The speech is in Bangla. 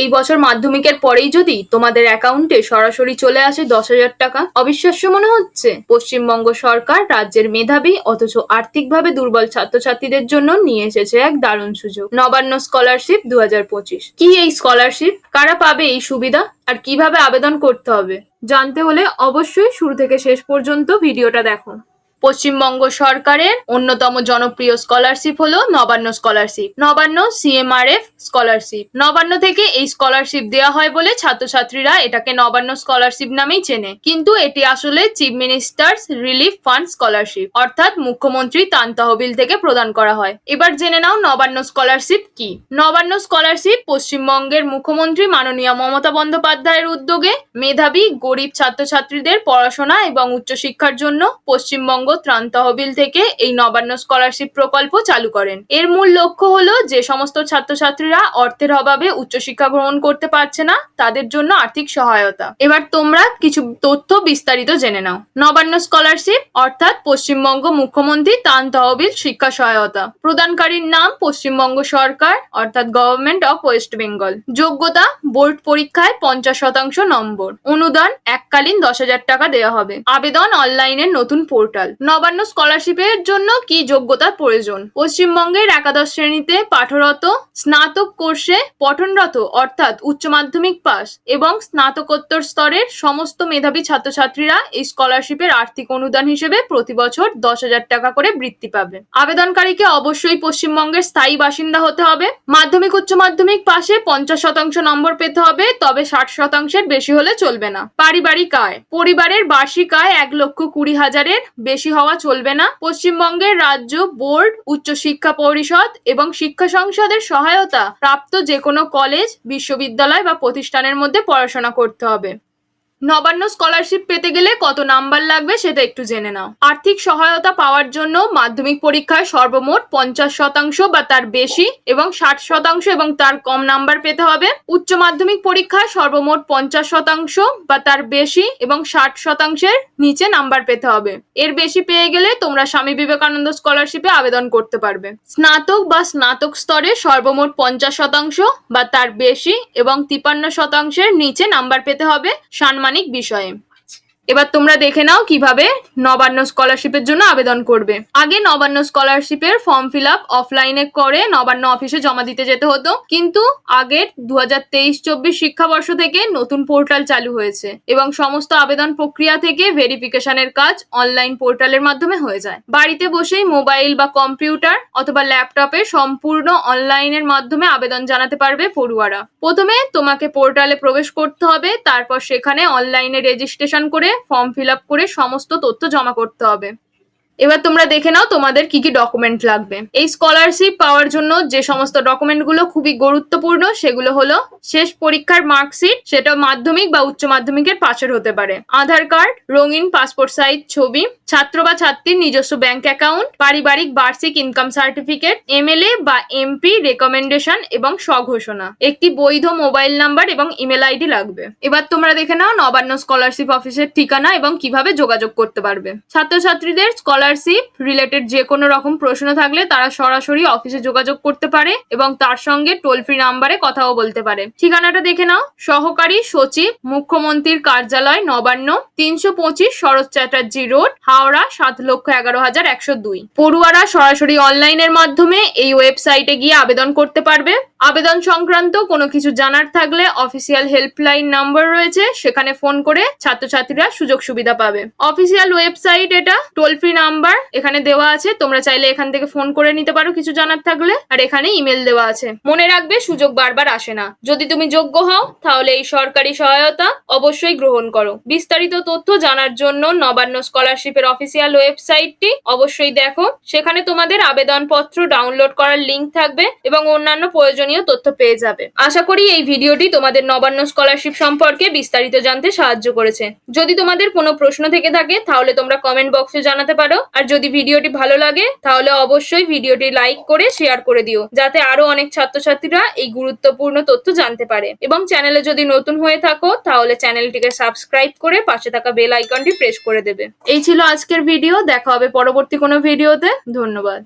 এই বছর মাধ্যমিকের পরেই যদি তোমাদের অ্যাকাউন্টে সরাসরি চলে আসে দশ হাজার টাকা, অবিশ্বাস্য মনে হচ্ছে। পশ্চিমবঙ্গ সরকার রাজ্যের মেধাবী অথচ আর্থিকভাবে দুর্বল ছাত্রছাত্রীদের জন্য নিয়ে এসেছে এক দারুণ সুযোগ। নবান্ন স্কলারশিপ দু হাজার পঁচিশ। কি এই স্কলারশিপ কারা পাবে এই সুবিধা? আর কীভাবে আবেদন করতে হবে? জানতে হলে অবশ্যই শুরু থেকে শেষ পর্যন্ত ভিডিওটা দেখো। পশ্চিমবঙ্গ সরকারের অন্যতম জনপ্রিয় স্কলারশিপ হলো Nabanna scholarship. Nabanna CMRF scholarship. Nabanna থেকে এই স্কলারশিপ দেওয়া হয় বলে ছাত্রছাত্রীরা এটাকে নবান্ন স্কলারশিপ নামেই চেনে। কিন্তু এটি আসলে chief minister's relief fund scholarship, অর্থাৎ মুখ্যমন্ত্রী তান তহবিল থেকে প্রদান করা হয়। এবার জেনে নাও নবান্ন স্কলারশিপ কি। নবান্ন স্কলারশিপ পশ্চিমবঙ্গের মুখ্যমন্ত্রী মাননীয় মমতা বন্দ্যোপাধ্যায়ের উদ্যোগে মেধাবী গরিব ছাত্রছাত্রীদের পড়াশোনা এবং উচ্চশিক্ষার জন্য পশ্চিমবঙ্গ ত্রাণ তহবিল থেকে এই নবান্ন স্কলারশিপ প্রকল্প চালু করেন। এর মূল লক্ষ্য হলো যে সমস্ত ছাত্রছাত্রীরা অর্থের অভাবে উচ্চশিক্ষা গ্রহণ করতে পারছে না, তাদের জন্য আর্থিক সহায়তা। এবার তোমরা কিছু তথ্য বিস্তারিত জেনে নাও। নবান্ন স্কলারশিপ অর্থাৎ পশ্চিমবঙ্গ মুখ্যমন্ত্রী ত্রাণ তহবিল শিক্ষা সহায়তা। প্রদানকারীর নাম পশ্চিমবঙ্গ সরকার, অর্থাৎ গভর্নমেন্ট অফ ওয়েস্ট বেঙ্গল যোগ্যতা, বোর্ড পরীক্ষায় পঞ্চাশ শতাংশ নম্বর। অনুদান এককালীন দশ হাজার টাকা দেওয়া হবে। আবেদন অনলাইনের নতুন পোর্টাল নবান্ন স্কলারশিপের জন্য কি যোগ্যতার প্রয়োজন? পশ্চিমবঙ্গের একাদশ শ্রেণীতে পাঠরত, স্নাতক কোর্সে পঠনরত, অর্থাৎ উচ্চ মাধ্যমিক পাস, এবং স্নাতকোত্তর স্তরের সমস্ত মেধাবী ছাত্রছাত্রীরা এই স্কলারশিপের আর্থিক অনুদান হিসেবে প্রতি বছর দশ হাজার টাকা করে বৃত্তি পাবে। আবেদনকারীকে অবশ্যই পশ্চিমবঙ্গের স্থায়ী বাসিন্দা হতে হবে। মাধ্যমিক উচ্চ মাধ্যমিক পাশে পঞ্চাশ শতাংশ নম্বর পেতে হবে, তবে ষাট শতাংশের বেশি হলে চলবে না। পারিবারিক আয়, পরিবারের বার্ষিক আয় এক লক্ষ কুড়ি হাজারের বেশি হওয়া চলবে না। পশ্চিমবঙ্গের রাজ্য, বোর্ড, উচ্চশিক্ষা পরিষদ এবং শিক্ষা সংসদের সহায়তা প্রাপ্ত যে কোনো কলেজ, বিশ্ববিদ্যালয় বা প্রতিষ্ঠানের মধ্যে পড়াশোনা করতে হবে। নবান্ন স্কলারশিপ পেতে গেলে কত নাম্বার লাগবে সেটা একটু জেনে নাও। আর্থিক সহায়তা পাওয়ার জন্য মাধ্যমিক পরীক্ষায় সর্বমোট পঞ্চাশ শতাংশ বা তার বেশি এবং ষাট শতাংশ এবং তার কম নাম্বার পেতে হবে। উচ্চ মাধ্যমিক পরীক্ষায় সর্বমোট পঞ্চাশ শতাংশ বা তার বেশি এবং ষাট শতাংশের নিচে নাম্বার পেতে হবে। এর বেশি পেয়ে গেলে তোমরা স্বামী বিবেকানন্দ স্কলারশিপে আবেদন করতে পারবে। স্নাতক বা স্নাতক স্তরে সর্বমোট পঞ্চাশ শতাংশ বা তার বেশি এবং তিপান্ন শতাংশের নিচে নাম্বার পেতে হবে। সাম্মানিক বিষয়ে। এবার তোমরা দেখে নাও কীভাবে নবান্ন স্কলারশিপের জন্য আবেদন করবে। আগে নবান্ন স্কলারশিপের ফর্ম ফিল আপ অফলাইনে করে নবান্ন অফিসে জমা দিতে যেতে হতো। কিন্তু আগের দু হাজার তেইশ চব্বিশ শিক্ষাবর্ষ থেকে নতুন পোর্টাল চালু হয়েছে এবং সমস্ত আবেদন প্রক্রিয়া থেকে ভেরিফিকেশনের কাজ অনলাইন পোর্টালের মাধ্যমে হয়ে যায়। বাড়িতে বসেই মোবাইল বা কম্পিউটার অথবা ল্যাপটপে সম্পূর্ণ অনলাইনের মাধ্যমে আবেদন জানাতে পারবে পড়ুয়ারা। প্রথমে তোমাকে পোর্টালে প্রবেশ করতে হবে, তারপর সেখানে অনলাইনে রেজিস্ট্রেশন করে ফর্ম ফিল করে সমস্ত তথ্য জমা করতে হবে। এবার তোমরা দেখে নাও তোমাদের কি কি ডকুমেন্ট লাগবে। এই স্কলারশিপ পাওয়ার জন্য যে সমস্ত ডকুমেন্টগুলো খুবই গুরুত্বপূর্ণ, সেগুলো হলো শেষ পরীক্ষার মার্কশিট সেটা মাধ্যমিক বা উচ্চ মাধ্যমিকের পাশের হতে পারে। আধার কার্ড রঙিন পাসপোর্ট সাইজ ছবি, ছাত্র বা ছাত্রীর নিজস্ব ব্যাংক অ্যাকাউন্ট পারিবারিক বার্ষিক ইনকাম সার্টিফিকেট এমএলএ বা এমপি রেকমেন্ডেশন এবং স্বঘোষণা। একটি বৈধ মোবাইল নাম্বার এবং ইমেল আইডি লাগবে। এবার তোমরা দেখে নাও নবান্ন স্কলারশিপ অফিসের ঠিকানা এবং কীভাবে যোগাযোগ করতে পারবে। ছাত্রছাত্রীদের স্কলারশিপ রিলেটেড যে কোনো রকম প্রশ্ন থাকলে তারা সরাসরি অফিসে যোগাযোগ করতে পারে এবং তার সঙ্গে টোল ফ্রি নাম্বারে কথাও বলতে পারে। ঠিকানাটা দেখে নাও। সহকারী সচিব, মুখ্যমন্ত্রীর কার্যালয় নবান্ন, তিনশো পঁচিশ শরৎ চ্যাটার্জি রোড, হাওড়া, সাত লক্ষ এগারো হাজার একশো দুই। পড়ুয়ারা সরাসরি অনলাইনের মাধ্যমে এই ওয়েবসাইটে গিয়ে আবেদন করতে পারবে। আবেদন সংক্রান্ত কোনো কিছু জানার থাকলে অফিসিয়াল হেল্পলাইন নাম্বার রয়েছে, সেখানে ফোন করে ছাত্রছাত্রীরা সুযোগ সুবিধা পাবে। অফিসিয়াল ওয়েবসাইট এটা টোল ফ্রি নাম্বার এখানে দেওয়া আছে, তোমরা চাইলে এখান থেকে ফোন করে নিতে পারো কিছু জানার থাকলে, আর এখানে ইমেল দেওয়া আছে। মনে রাখবে সুযোগ বারবার আসে না। যদি তুমি যোগ্য হও, তাহলে এই সরকারি সহায়তা অবশ্যই গ্রহণ করো। বিস্তারিত তথ্য জানার জন্য নবান্ন স্কলারশিপের অফিসিয়াল ওয়েবসাইটটি অবশ্যই দেখো। সেখানে তোমাদের আবেদনপত্র ডাউনলোড করার লিংক থাকবে এবং অন্যান্য প্রয়োজনীয় তথ্য পেয়ে যাবে। আশা করি এই ভিডিওটি তোমাদের নবান্ন স্কলারশিপ সম্পর্কে বিস্তারিত জানতে সাহায্য করেছে। যদি তোমাদের কোনো প্রশ্ন থেকে থাকে, তাহলে তোমরা কমেন্ট বক্সে জানাতে পারো। আর যদি ভিডিওটি ভালো লাগে, তাহলে অবশ্যই ভিডিওটি লাইক করে শেয়ার করে দিও, যাতে আরও অনেক ছাত্রছাত্রীরা এই গুরুত্বপূর্ণ তথ্য জানতে পারে। এবং চ্যানেলে যদি নতুন হয়ে থাকো, তাহলে চ্যানেলটিকে সাবস্ক্রাইব করে পাশে থাকা বেল আইকনটি প্রেস করে দেবে। এই ছিল আজকের ভিডিও দেখা হবে পরবর্তী কোনো ভিডিওতে ধন্যবাদ।